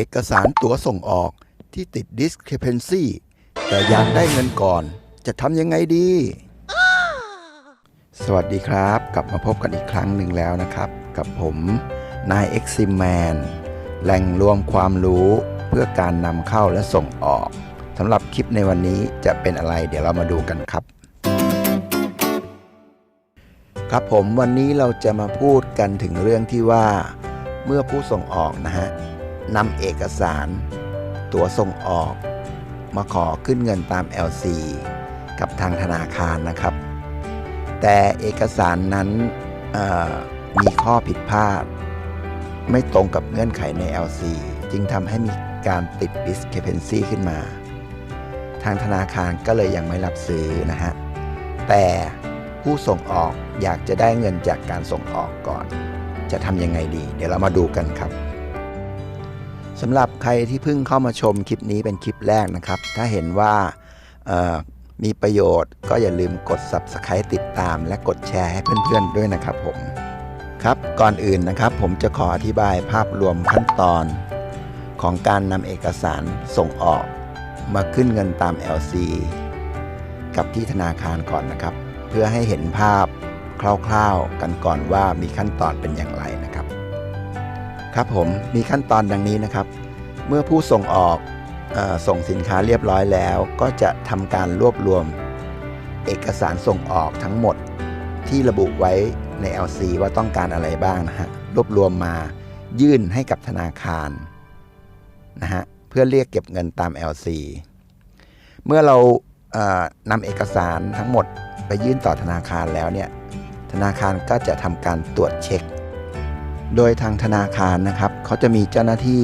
อกสารตั๋วส่งออกที่ติด discrepancy แต่อยากได้เงินก่อน จะทำยังไงดี สวัสดีครับ กลับมาพบกันอีกครั้งหนึ่งแล้วนะครับ กับผมนาย e x i m Man แหล่งรวมความรู้เพื่อการนำเข้าและส่งออกสำหรับคลิปในวันนี้จะเป็นอะไร เดี๋ยวเรามาดูกันครับ ครับผมวันนี้เราจะมาพูดกันถึงเรื่องที่ว่า เมื่อผู้ส่งออกนะฮะ นำเอกสาร ตั๋วส่งออก มาขอขึ้นเงินตาม LC กับทางธนาคารนะครับ แต่เอกสารนั้นมีข้อผิดพลาด ไม่ตรงกับเงื่อนไขใน LC จึงทำให้มีการติด discrepancy ขึ้นมา ทางธนาคารก็เลยยังไม่รับซื้อนะฮะ แต่ผู้ส่งออกอยากจะได้เงินจากการส่งออกก่อน จะทำยังไงดี เดี๋ยวเรามาดูกันครับ สำหรับใครที่เพิ่งเข้ามาชมคลิปนี้เป็นคลิปแรกนะครับ ถ้าเห็นว่ามีประโยชน์ก็อย่าลืมกด Subscribe ติดตาม และกดแชร์ให้เพื่อนๆด้วยนะครับผม ครับก่อนอื่นนะครับผมจะขออธิบายภาพรวมขั้นตอน ของการนำเอกสารส่งออก มาขึ้นเงินตาม LC กับที่ธนาคารก่อนนะครับ เพื่อให้เห็นภาพคร่าวๆกันก่อนว่ามีขั้นตอนเป็นอย่างไร ครับผมมีขั้นตอนดังนี้นะครับ เมื่อผู้ส่งออกอส่งสินค้าเรียบร้อยแล้ว ก็จะทำการรวบรวม เอกสารส่งออกทั้งหมดที่ระบุไว้ใน LC ว่าต้องการอะไรบ้างนะฮะรวบรวมมายื่นให้กับธนาคารนะฮะเพื่อเรียกเก็บเงินตาม LC เมื่อเราเอ่อนำเอกสารทั้งหมดไปยื่นต่อธนาคารแล้วเนี่ยธนาคารก็จะทำการตรวจเช็ค โดยทางธนาคารนะครับเขาจะมีเจ้าหน้าที่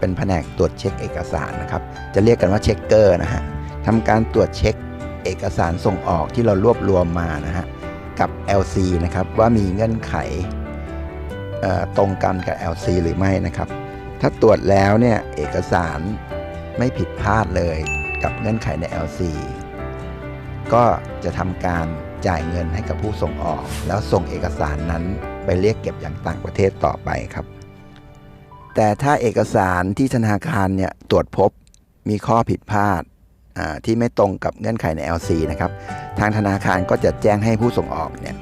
เป็นแผนกตรวจเช็คเอกสารนะครับ จะเรียกกันว่าเช็คเกอร์นะฮะทำการตรวจเช็คเอกสารส่งออกที่เรารวบรวมมานะฮะกับ LC นะครับว่ามีเงื่อนไขตรงกันกับ LC หรือไม่นะครับ ถ้าตรวจแล้วเนี่ยเอกสารไม่ผิดพลาดเลยกับเงื่อนไขใน LC ก็จะทำการจ่ายเงินให้กับผู้ส่งออก แล้วส่งเอกสารนั้น ไปเรียกเก็บอย่างต่างประเทศต่อไปครับ แต่ถ้าเอกสารที่ธนาคารเนี่ยตรวจพบมีข้อผิดพลาดอ่าที่ไม่ตรงกับเงื่อนไขใน LC นะครับ ทางธนาคารก็จะแจ้งให้ผู้ส่งออกเนี่ย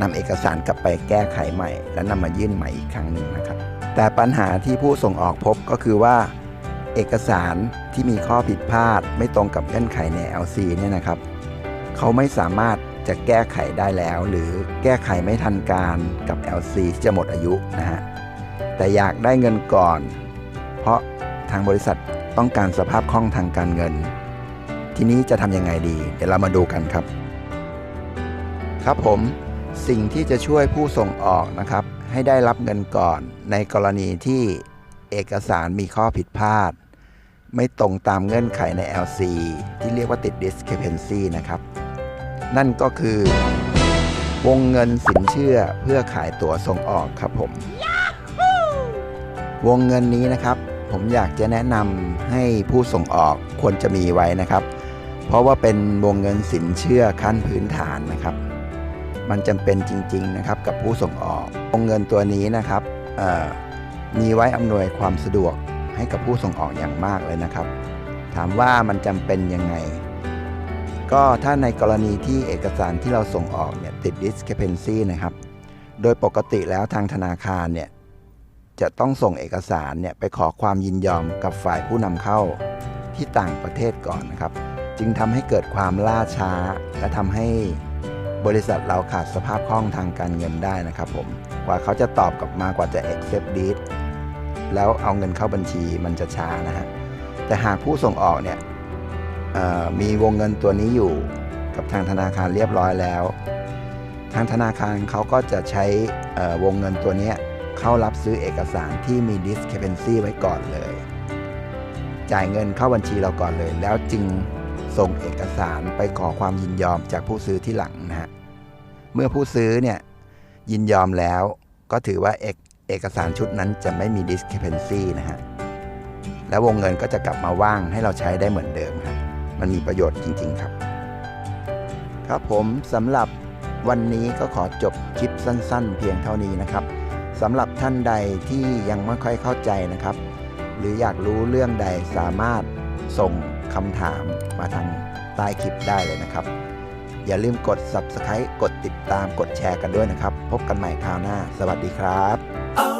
นำเอกสารกลับไปแก้ไขใหม่ และนำมายื่นใหม่อีกครั้งหนึ่งนะครับ แต่ปัญหาที่ผู้ส่งออกพบก็คือว่า เอกสารที่มีข้อผิดพลาด ไม่ตรงกับเงื่อนไขใน LC เนี่ยนะครับ เขาไม่สามารถ จะแก้ไขได้แล้ว หรือแก้ไขไม่ทันการกับ LC ที่จะหมดอายุนะฮะแต่อยากได้เงินก่อน เพราะทางบริษัทต้องการสภาพคล่องทางการเงิน ทีนี้จะทำยังไงดี เดี๋ยวเรามาดูกันครับ ครับผมสิ่งที่จะช่วยผู้ส่งออกนะครับ ให้ได้รับเงินก่อนในกรณีที่เอกสารมีข้อผิดพลาด ไม่ตรงตามเงื่อนไขใน LC ที่เรียกว่าติด discrepancy นะครับ นั่นก็คือ วงเงินสินเชื่อเพื่อขายตั๋วส่งออกครับผม วงเงินนี้นะครับ ผมอยากจะแนะนำให้ผู้ส่งออกควรจะมีไว้นะครับ เพราะว่าเป็นวงเงินสินเชื่อขั้นพื้นฐานนะครับ มันจำเป็นจริง ๆนะครับกับผู้ส่งออก วงเงินตัวนี้นะครับเอ่อมีไว้อำนวยความสะดวกให้กับผู้ส่งออกอย่างมากเลยนะครับ ถามว่ามันจำเป็นยังไง ก็ถ้าในกรณีที่เอกสารที่เราส่งออกเนี่ยติด discrepancy นะครับ โดยปกติแล้วทางธนาคารเนี่ยจะต้องส่งเอกสารเนี่ยไปขอความยินยอมกับฝ่ายผู้นำเข้าที่ต่างประเทศก่อนนะครับ จึงทำให้เกิดความล่าช้า และทำให้บริษัทเราขาดสภาพคล่องทางการเงินได้นะครับผมกว่าเขาจะตอบกลับมากว่าจะ accept deed แล้วเอาเงินเข้าบัญชีมันจะช้านะฮะแต่หากผู้ส่งออกเนี่ย มีวงเงินตัวนี้อยู่กับทางธนาคารเรียบร้อยแล้ว ทางธนาคารเขาก็จะใช้วงเงินตัวนี้เข้ารับซื้อเอกสารที่มี discrepancy ไว้ก่อนเลย จ่ายเงินเข้าบัญชีเราก่อนเลย แล้วจึงส่งเอกสารไปขอความยินยอมจากผู้ซื้อที่หลังนะฮะ เมื่อผู้ซื้อเนี่ยยินยอมแล้วก็ถือว่าเอกเอกสารชุดนั้นจะไม่มี discrepancy นะฮะ แล้ววงเงินก็จะกลับมาว่างให้เราใช้ได้เหมือนเดิม มันมีประโยชน์จริง ๆ ครับ ครับผมสำหรับวันนี้ก็ขอจบคลิปสั้น ๆ เพียงเท่านี้นะครับสำหรับท่านใดที่ยังไม่ค่อยเข้าใจนะครับ หรืออยากรู้เรื่องใดสามารถส่งคำถามมาทางใต้คลิปได้เลยนะครับ อย่าลืมกด Subscribe กดติดตามกดแชร์กันด้วยนะครับ พบกันใหม่คราวหน้า สวัสดีครับ Oh